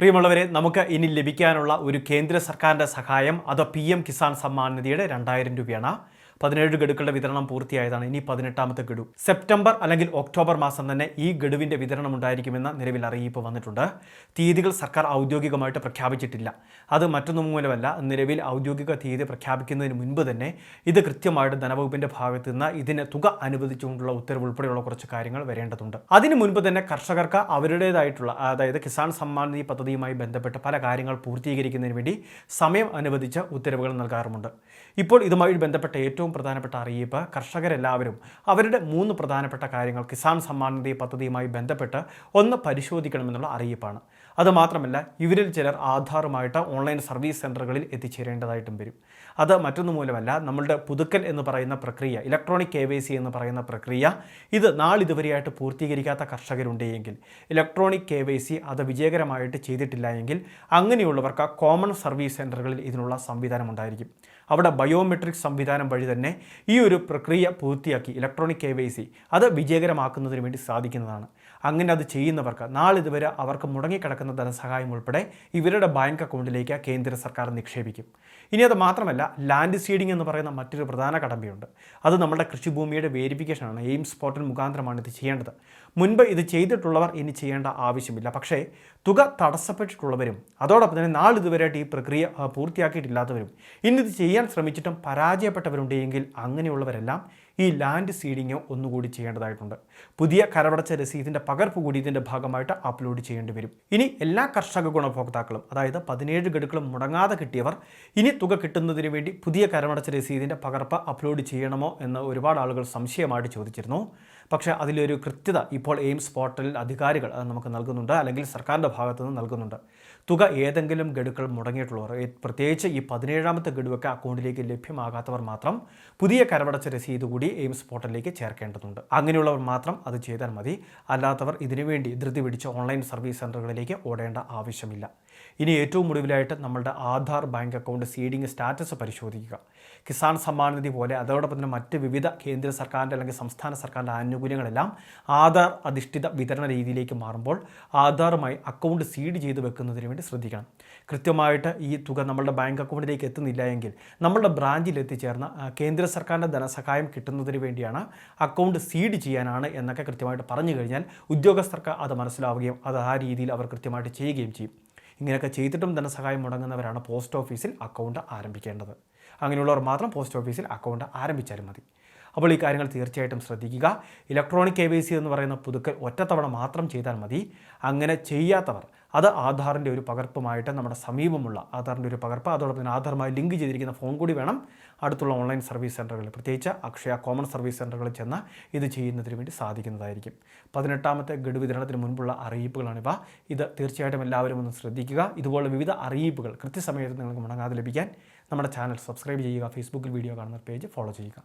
പ്രിയമുള്ളവരെ നമുക്ക് ഇനി ലഭിക്കാനുള്ള ഒരു കേന്ദ്ര സർക്കാരിന്റെ സഹായം അത് പി എം കിസാൻ സമ്മാൻ നിധിയുടെ രണ്ടായിരം രൂപയാണ്. പതിനേഴ് ഗഡുക്കളുടെ വിതരണം പൂർത്തിയായതാണ്. ഇനി പതിനെട്ടാമത്തെ ഗഡു. സെപ്റ്റംബർ അല്ലെങ്കിൽ ഒക്ടോബർ മാസം തന്നെ ഈ ഗഡുവിന്റെ വിതരണം ഉണ്ടായിരിക്കുമെന്ന നിലവിൽ അറിയിപ്പ് വന്നിട്ടുണ്ട്. തീയതികൾ സർക്കാർ ഔദ്യോഗികമായിട്ട് പ്രഖ്യാപിച്ചിട്ടില്ല. അത് മറ്റൊന്നും മൂലമല്ല നിലവിൽ ഔദ്യോഗിക തീയതി പ്രഖ്യാപിക്കുന്നതിന് മുൻപ് തന്നെ ഇത് കൃത്യമായിട്ട് ധനവകുപ്പിന്റെ ഭാഗത്തു നിന്ന് ഇതിന് തുക അനുവദിച്ചുകൊണ്ടുള്ള ഉത്തരവ് ഉൾപ്പെടെയുള്ള കുറച്ച് കാര്യങ്ങൾ വരേണ്ടതുണ്ട്. അതിന് മുൻപ് തന്നെ കർഷകർക്ക് അവരുടേതായിട്ടുള്ള അതായത് കിസാൻ സമ്മാൻ നിധി പദ്ധതിയുമായി ബന്ധപ്പെട്ട പല കാര്യങ്ങൾ പൂർത്തീകരിക്കുന്നതിന് വേണ്ടി സമയം അനുവദിച്ച ഉത്തരവുകൾ നൽകാറുമുണ്ട്. ഇപ്പോൾ ഇതുമായി ബന്ധപ്പെട്ട ഏറ്റവും പ്രധാനപ്പെട്ട അറിയിപ്പ് കർഷകരെല്ലാവരും അവരുടെ മൂന്ന് പ്രധാനപ്പെട്ട കാര്യങ്ങൾ കിസാൻ സമ്മാൻ നിധി പദ്ധതിയുമായി ബന്ധപ്പെട്ട് ഒന്ന് പരിശോധിക്കണമെന്നുള്ള അറിയിപ്പാണ്. അതുമാത്രമല്ല ഇവരിൽ ചിലർ ആധാറുമായിട്ട് ഓൺലൈൻ സർവീസ് സെന്ററുകളിൽ എത്തിച്ചേരേണ്ടതായിട്ടും വരും. അത് മറ്റൊന്നു മൂലമല്ല നമ്മളുടെ പുതുക്കൽ എന്ന് പറയുന്ന പ്രക്രിയ ഇലക്ട്രോണിക് കെ വൈ സി എന്ന് പറയുന്ന പ്രക്രിയ ഇത് നാളിതുവരെയായിട്ട് പൂർത്തീകരിക്കാത്ത കർഷകരുണ്ടെങ്കിൽ ഇലക്ട്രോണിക് കെ വൈ സി അത് വിജയകരമായിട്ട് ചെയ്തിട്ടില്ല എങ്കിൽ അങ്ങനെയുള്ളവർക്ക് കോമൺ സർവീസ് സെന്ററുകളിൽ ഇതിനുള്ള സംവിധാനം ഉണ്ടായിരിക്കും. അവിടെ ബയോമെട്രിക് സംവിധാനം വഴി തന്നെ ഈ ഒരു പ്രക്രിയ പൂർത്തിയാക്കി ഇലക്ട്രോണിക് കെ വൈ സി അത് വിജയകരമാക്കുന്നതിന് വേണ്ടി സാധിക്കുന്നതാണ്. അങ്ങനെ അത് ചെയ്യുന്നവർക്ക് നാളിതുവരെ അവർക്ക് മുടങ്ങിക്കിടക്കുന്ന ധനസഹായം ഉൾപ്പെടെ ഇവരുടെ ബാങ്ക് അക്കൗണ്ടിലേക്ക് കേന്ദ്ര സർക്കാർ നിക്ഷേപിക്കും. ഇനി അത് മാത്രമല്ല ലാൻഡ് സീഡിംഗ് എന്ന് പറയുന്ന മറ്റൊരു പ്രധാന കടമ്പയുണ്ട്. അത് നമ്മുടെ കൃഷിഭൂമിയുടെ വേരിഫിക്കേഷനാണ് എയിംസ് പോർട്ടൽ മുഖാന്തരമാണ് ഇത് ചെയ്യേണ്ടത്. മുൻപ് ഇത് ചെയ്തിട്ടുള്ളവർ ഇനി ചെയ്യേണ്ട ആവശ്യമില്ല. പക്ഷേ തുക തടസ്സപ്പെട്ടിട്ടുള്ളവരും അതോടൊപ്പം തന്നെ നാളിതുവരെയായിട്ട് ഈ പ്രക്രിയ പൂർത്തിയാക്കിയിട്ടില്ലാത്തവരും ഇന്നിത് ചെയ്യാൻ ശ്രമിച്ചിട്ടും പരാജയപ്പെട്ടവരുണ്ടെങ്കിൽ അങ്ങനെയുള്ളവരെല്ലാം ഈ ലാൻഡ് സീഡിങ്ങോ ഒന്നുകൂടി ചെയ്യേണ്ടതായിട്ടുണ്ട്. പുതിയ കരവടച്ച രസീതിന്റെ പകർപ്പ് കൂടി ഇതിന്റെ ഭാഗമായിട്ട് അപ്ലോഡ് ചെയ്യേണ്ടി വരും. ഇനി എല്ലാ കർഷക ഗുണഭോക്താക്കളും അതായത് പതിനേഴ് ഗഡുക്കളും മുടങ്ങാതെ കിട്ടിയവർ ഇനി തുക കിട്ടുന്നതിന് വേണ്ടി പുതിയ കരമടച്ച രസീതിന്റെ പകർപ്പ് അപ്ലോഡ് ചെയ്യണമോ എന്ന് ഒരുപാട് ആളുകൾ സംശയമായിട്ട് ചോദിച്ചിരുന്നു. പക്ഷേ അതിലൊരു കൃത്യത ഇപ്പോൾ എയിംസ് പോർട്ടലിൽ അധികാരികൾ അത് നമുക്ക് നൽകുന്നുണ്ട് അല്ലെങ്കിൽ സർക്കാരിന്റെ ഭാഗത്തു നിന്ന് നൽകുന്നുണ്ട്. തുക ഏതെങ്കിലും ഗഡുക്കൾ മുടങ്ങിയിട്ടുള്ളവർ പ്രത്യേകിച്ച് ഈ പതിനേഴാമത്തെ ഗഡുവൊക്കെ അക്കൗണ്ടിലേക്ക് ലഭ്യമാകാത്തവർ മാത്രം പുതിയ കരമടച്ച രസീത് കൂടി എയിംസ് പോർട്ടലിലേക്ക് ചേർക്കേണ്ടതുണ്ട്. അങ്ങനെയുള്ളവർ മാത്രം അത് ചെയ്താൽ മതി. അല്ലാത്തവർ ഇതിനുവേണ്ടി ധൃതി പിടിച്ച് ഓൺലൈൻ സർവീസ് സെന്ററുകളിലേക്ക് ഓടേണ്ട ആവശ്യമില്ല. ഇനി ഏറ്റവും ഒടുവിലായിട്ട് നമ്മളുടെ Aadhaar bank account seeding status പരിശോധിക്കുക. കിസാൻ സമ്മാൻ നിധി പോലെ അതോടൊപ്പം തന്നെ മറ്റ് വിവിധ കേന്ദ്ര സർക്കാരിന്റെ അല്ലെങ്കിൽ സംസ്ഥാന സർക്കാരിന്റെ ആനുകൂല്യങ്ങളെല്ലാം ആധാർ അധിഷ്ഠിത വിതരണ രീതിയിലേക്ക് മാറുമ്പോൾ ആധാറുമായി അക്കൗണ്ട് സീഡ് ചെയ്ത് വെക്കുന്നതിന് വേണ്ടി ശ്രദ്ധിക്കണം. കൃത്യമായിട്ട് ഈ തുക നമ്മളുടെ ബാങ്ക് അക്കൗണ്ടിലേക്ക് എത്തുന്നില്ല എങ്കിൽ നമ്മളുടെ ബ്രാഞ്ചിൽ എത്തിച്ചേർന്ന കേന്ദ്ര സർക്കാരിന്റെ ധനസഹായം കിട്ടുന്നതിന് വേണ്ടിയാണ് അക്കൗണ്ട് സീഡ് ചെയ്യാനാണ് എന്നൊക്കെ കൃത്യമായിട്ട് പറഞ്ഞു കഴിഞ്ഞാൽ ഉദ്യോഗസ്ഥർക്ക് അത് മനസ്സിലാവുകയും അത് ആ രീതിയിൽ അവർ കൃത്യമായിട്ട് ചെയ്യുകയും ചെയ്യും. ഇങ്ങനെയൊക്കെ ചെയ്തിട്ടും ധനസഹായം മുടങ്ങുന്നവരാണ് പോസ്റ്റ് ഓഫീസിൽ അക്കൗണ്ട് ആരംഭിക്കേണ്ടത്. അങ്ങനെയുള്ളവർ മാത്രം പോസ്റ്റ് ഓഫീസിൽ അക്കൗണ്ട് ആരംഭിച്ചാലും മതി. അപ്പോൾ ഈ കാര്യങ്ങൾ തീർച്ചയായിട്ടും ശ്രദ്ധിക്കുക. ഇലക്ട്രോണിക് കെ വൈ സി എന്ന് പറയുന്ന പുതുക്കൽ ഒറ്റത്തവണ മാത്രം ചെയ്താൽ മതി. അങ്ങനെ ചെയ്യാത്തവർ അത് ആധാറിന്റെ ഒരു പകർപ്പുമായിട്ട് നമ്മുടെ സമീപമുള്ള ആധാറിന്റെ ഒരു പകർപ്പ് അതോടൊപ്പം തന്നെ ആധാറുമായി ലിങ്ക് ചെയ്തിരിക്കുന്ന ഫോൺ കൂടി വേണം. അടുത്തുള്ള ഓൺലൈൻ സർവീസ് സെന്ററുകളിൽ പ്രത്യേകിച്ച് അക്ഷയ കോമൺ സർവീസ് സെന്ററുകളിൽ ചെന്ന് ഇത് ചെയ്യുന്നതിന് വേണ്ടി സാധിക്കുന്നതായിരിക്കും. പതിനെട്ടാമത്തെ ഗഡു വിതരണത്തിന് മുൻപുള്ള അറിയിപ്പുകളാണിവ ഇത് തീർച്ചയായിട്ടും എല്ലാവരും ഒന്ന് ശ്രദ്ധിക്കുക. ഇതുപോലെ വിവിധ അറിയിപ്പുകൾ കൃത്യസമയത്ത് നിങ്ങൾക്ക് മുടങ്ങാതെ ലഭിക്കാൻ നമ്മുടെ ചാനൽ സബ്സ്ക്രൈബ് ചെയ്യുക ഫേസ്ബുക്കിൽ വീഡിയോ കാണുന്ന പേജ് ഫോളോ ചെയ്യുക.